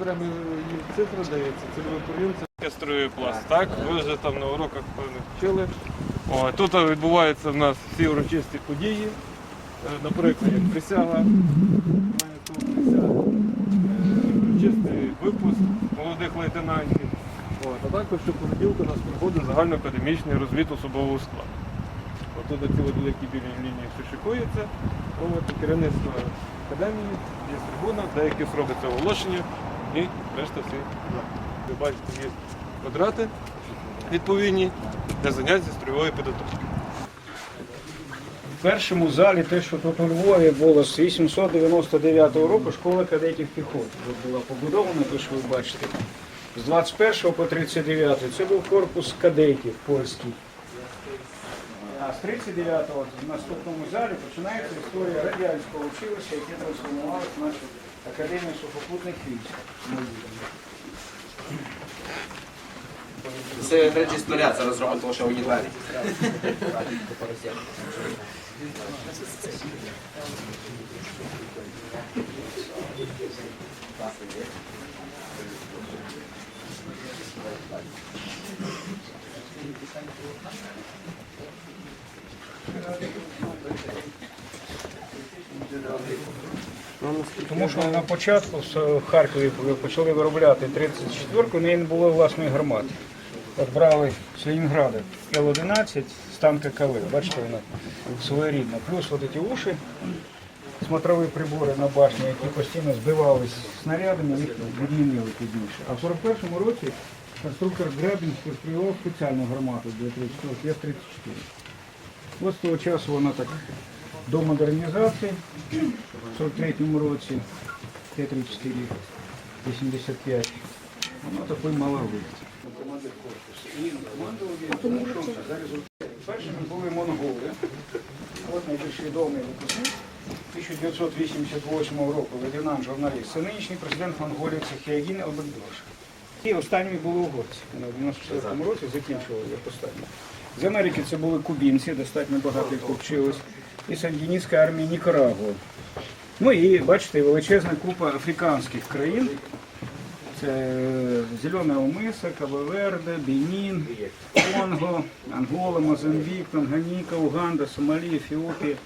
окремі їм цифри дається, цільовий порівнян це оркестровий пласт. Так, ви вже там на уроках певно вчили. О, тут відбуваються в нас всі урочисті події. Е, Наприклад, як присяга, тут е, урочистий випуск молодих лейтенантів. От, а також що понеділка у нас проходить загальноакадемічний розвід особового складу. Отут ці великі білі лінії все шикується. Керівництво академії, є трибуна, деякі робиться оголошення і решта всі. Ви бачите, є квадрати відповідні для занять зі строєвої підготовки. В першому залі те, що тут у Львові було з 899 року школа кадетів піхоти. Була побудована, то що ви бачите. З 21 по 39 це був корпус кадетів польський. А з 39-го в наступному залі починається історія радянського училища, яке трансформувалося в нашу академію сухопутних військ. Це речі зараз робить лише у Єдвері. Тому що на початку в Харкові почали виробляти 34-ку, неї не було власної гармати. От брали з Ленінграда Л-11 з танка КВ. Бачите, вона своєрідна. Плюс от ці уші, смотрові прибори на башні, які постійно збивались снарядами, їх відмінили пізніше. А в 41-му році конструктор Гребін сконструював спеціальну гармату для 34 F-34. Ось з того часу вона так до модернізації в 43-му році Т-34 85. Воно такий маловий. Командир корпусу. І командував він, тому за результатом. Першими були монголи. От найбільш відомий випускник 1988 року лейтенант журналіст. Це нинішній президент Монголії Цехіагін Албекдош. І останніми були угорці. Вони в 94-му році закінчували як останні. З Америки це були кубінці, достатньо багато їх вчилось. І Сандіністська армія Нікарагуа. Ну і бачите, величезна купа африканських країн. Це Зелена Омиса, Кабо-Верде, Бенін, Конго, Ангола, Мозамбік, Танганіка, Уганда, Сомалі, Ефіопія,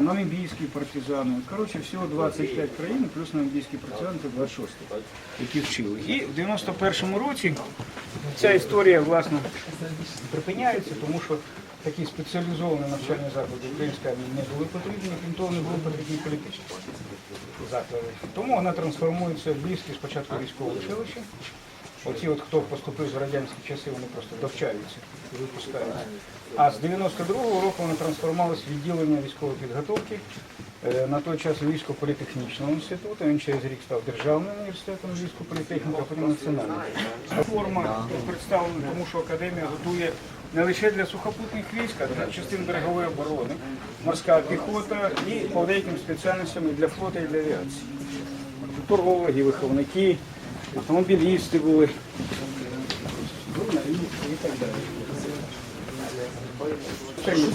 намібійські партизани. Коротше, всього 25 країн, плюс намібійські партизани, це 26, які вчили. І в 91-му році ця історія, власне, припиняється, тому що такі спеціалізовані навчальні заклади української армії не були потрібні, крім того, не були потрібні політичні заклади. Тому вона трансформується в Львівське спочатку військове училище. Оці, от, хто поступив в радянські часи, вони просто довчаються і випускаються. А з 92-го року вона трансформувалася в відділення військової підготовки. Е, На той час Львівського політехнічного інституту, він через рік став державним університетом Львівського політехніка, а потім національним. Форма представлена, тому що академія готує не лише для сухопутних військ, а для частин берегової оборони, морська піхота і по деяким спеціальностям і для флоту, і для авіації. Турологи, виховники, автомобілісти були. і так далі.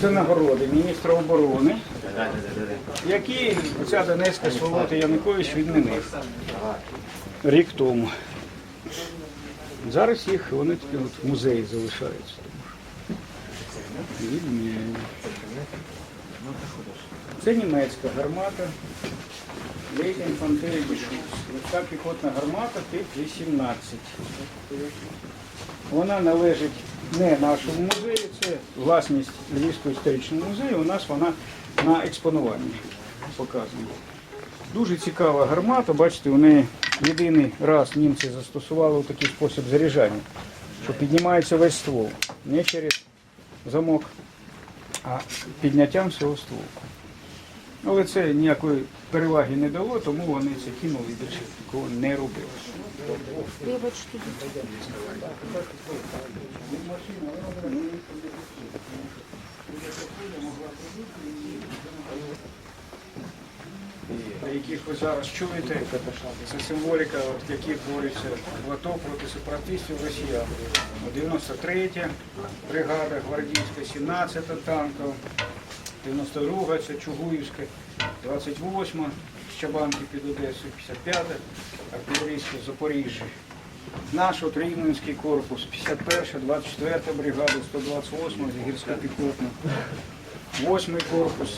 Це- нагороди міністра оборони, які ця Донецька Свобода Янукович відмінив рік тому. Зараз їх вони в музеї залишаються. Це німецька гармата. Бішус. Легка піхотна гармата тип 18. Вона належить не нашому музею, це власність Львівського історичного музею. У нас вона на експонуванні показана. Дуже цікава гармата, бачите, у неї єдиний раз німці застосували у такий спосіб заряджання, що піднімається весь ствол. Не через замок, а підняттям всього стволу. Але це ніякої переваги не дало, тому вони це кинули і більше такого не робили. Яких ви зараз чуєте, це символіка, от, яких борються в АТО проти сепаратистів росіян. 93 бригада гвардійська, 17-та танкова, 92 це Чугуївська, 28 Чабанки під Одесою, 55 артилерійське Запоріжжя. Наш от Рівненський корпус, 51, 24 бригада, 128 гірська піхотна. 8-й корпус,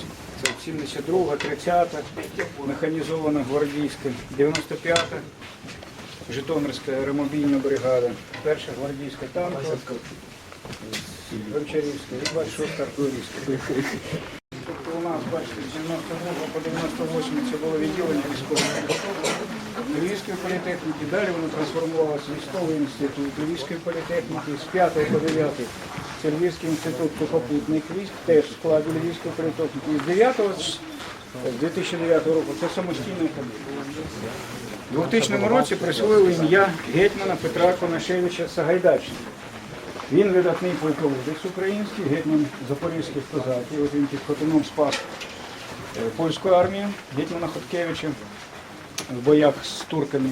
72, 30, механізована гвардійська, 95, Житомирська аеромобільна бригада, перша гвардійська танкова, Гончарівська і 26 артилерійська. Тобто у нас, бачите, з 92 по 98 це було відділення військової Львівської політехніки, далі воно трансформувалося в військовий інститут Львівської політехніки, з 5 по 9 це Львівський інститут сухопутних військ, теж в складі Львівської. І з 9 з 2009 року це самостійна академія. У 2000 році присвоїли ім'я гетьмана Петра Конашевича Сагайдачного. Він видатний полководець український, гетьман запорізьких козаків. Він під Хотином спас е, польську армію гетьмана Хоткевича в боях з турками.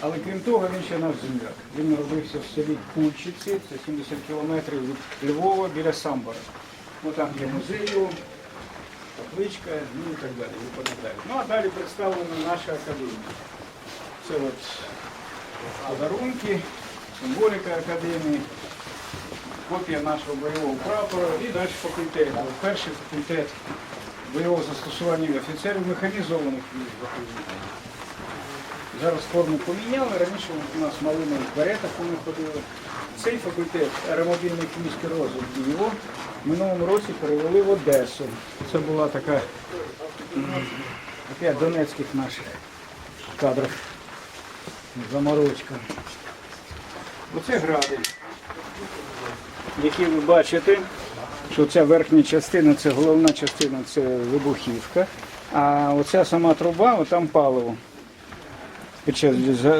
Але крім того, він ще наш земляк. Він народився в селі Кульчиці, це 70 кілометрів від Львова біля Самбора. Ну, там є його, табличка, ну і так далі. Ви. Ну а далі представлена наша академія. Це от подарунки, символіка академії, копія нашого бойового прапора і далі факультет. Перший факультет бойового застосування офіцерів механізованих військ. Зараз форму поміняли, раніше у нас малими в беретах вони ходили. Цей факультет аеромобільних військ і розвідки його в минулому році перевели в Одесу. Це була така опять донецьких наших кадрів заморочка. Оце гради, які ви бачите, що ця верхня частина, це головна частина, це вибухівка, а оця сама труба, отам паливо.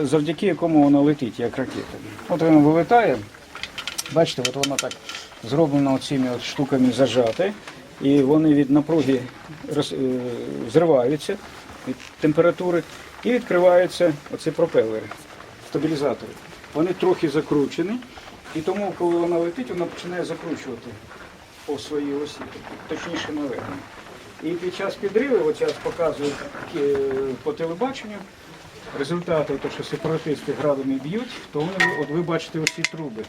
Завдяки якому вона летить, як ракета. От вона вилетає, бачите, от вона так зроблена цими от штуками зажата, і вони від напруги роз, е, зриваються від температури і відкриваються оці пропелери, стабілізатори. Вони трохи закручені, і тому, коли вона летить, вона починає закручувати по своїй осі, точніше наверх. І під час підриву, от зараз показують е, по телебаченню, результати, то, що сепаратисти градами б'ють, то вони, от ви бачите оці труби.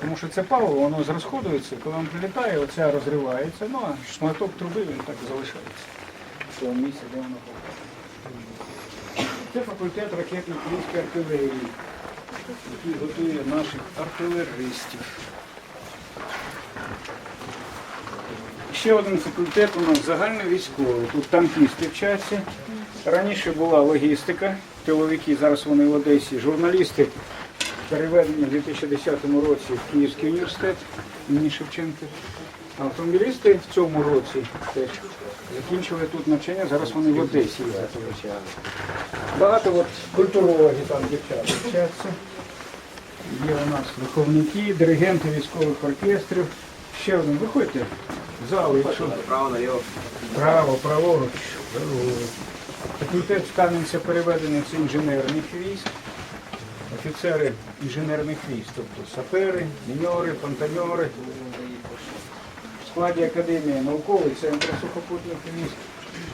Тому що це паливо, воно зрозходується, коли воно прилітає, оця розривається, ну а шматок труби він так залишається в тому місці, де воно. Це факультет ракетної поліської артилерії, який готує наших артилеристів. Ще один факультет у нас загальновійськовий. Тут танкісти вчаться. Раніше була логістика, тиловики, зараз вони в Одесі, журналісти переведені в 2010 році в Київський університет імені Шевченка. Автомобілісти в цьому році теж закінчили тут навчання, зараз вони в Одесі. Багато от культурологи там дівчата вчаться. Є у нас виховники, диригенти військових оркестрів. Ще один, виходьте в зал, якщо Право право, праворуч. Факультет з Кам'янця переведений з інженерних військ, офіцери інженерних військ, тобто сапери, міньори, понтаньори. В складі академії науковий центр сухопутних військ,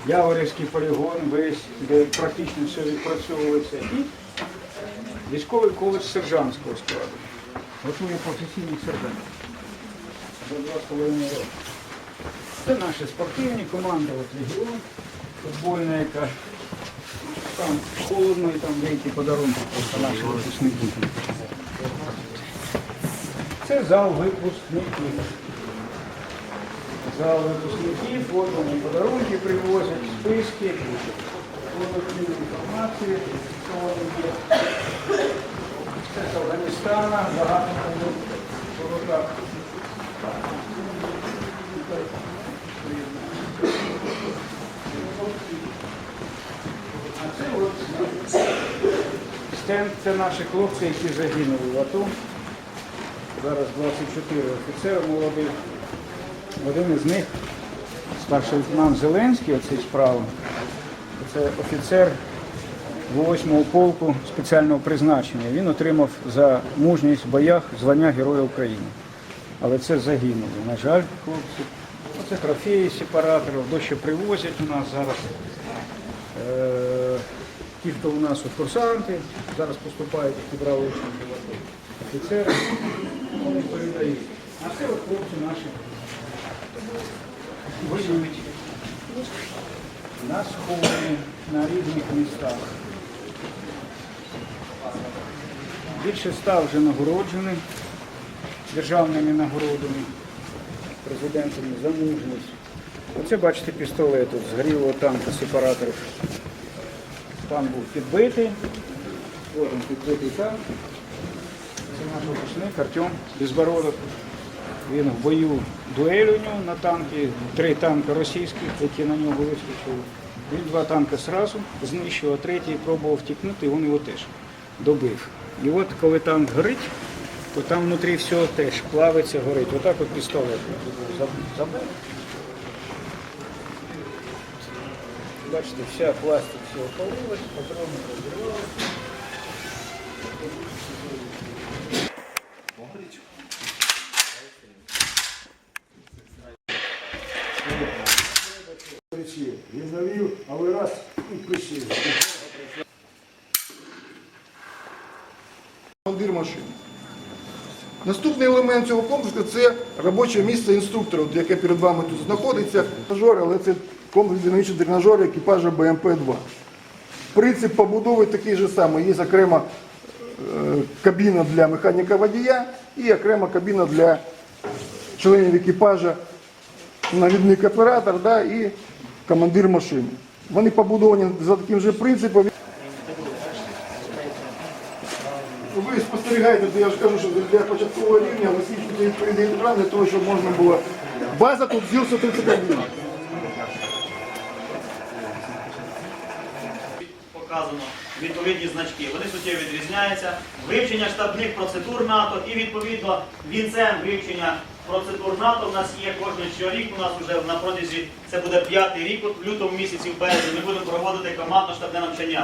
Яворівський полігон, весь, де практично все відпрацьовується, і військовий коледж сержантського складу. Готує професійних сержантів. За два з половиною роки. Це наші спортивні команди, от Легіон, футбольна, яка там холодно і там деякі подарунки просто наші випускники. Це зал випускників. Зал випускників, от вони подарунки привозять, списки, от інформацію, що вони є. Це з Афганістана, багато по руках. А це от стенд, це наші хлопці, які загинули в АТО. Зараз 24 офіцери молодих. Один із них, старший лейтенант Зеленський, оцей справа, це офіцер 8-го полку спеціального призначення. Він отримав за мужність в боях звання Героя України. Але це загинули. На жаль, хлопці. Оце трофеї сепараторів, дещо привозять у нас зараз. Е, Ті, хто у нас от курсанти, зараз поступають, які брали офіцери, вони передають. А це от хлопці наші воюють на сході, на різних містах. Більше ста вже нагороджені державними нагородами, президентами за мужність. Оце бачите пістолет от, згорілого танка сепараторів. Танк був підбитий. Ось він підбитий танк. Це наш випускник Артем Безбородов. Він в бою дуель у нього на танки, три танки російських, які на нього вискочили. Він два танки одразу знищив, а третій пробував втікнути, і він його теж добив. І от коли танк горить, то там внутрі все теж плавиться, горить. Отак от пістолет заб- Бачите, вся пластик все опалилась, патрони розірвалися. Він навів, але раз і присів. Командир машини. Наступний елемент цього комплексу це робоче місце інструктора, яке перед вами тут знаходиться. Тренажер, але це комплекс динамічного тренажера екіпажа БМП-2. Принцип побудови такий же самий. Є окрема е, кабіна для механіка водія і окрема кабіна для членів екіпажа навідник оператор да, і командир машини. Вони побудовані за таким же принципом. Ви спостерігаєте, я ж кажу, що для початкового рівня висвітлюється відповідний для того, щоб можна було. База тут ЗІЛ 131. Показано відповідні значки. Вони суттєво відрізняються. Вивчення штабних процедур НАТО і відповідно вінцем вивчення процедур НАТО в нас є кожен щорік. У нас вже на протязі це буде п'ятий рік, в лютому місяці в березні ми будемо проводити командно штабне навчання.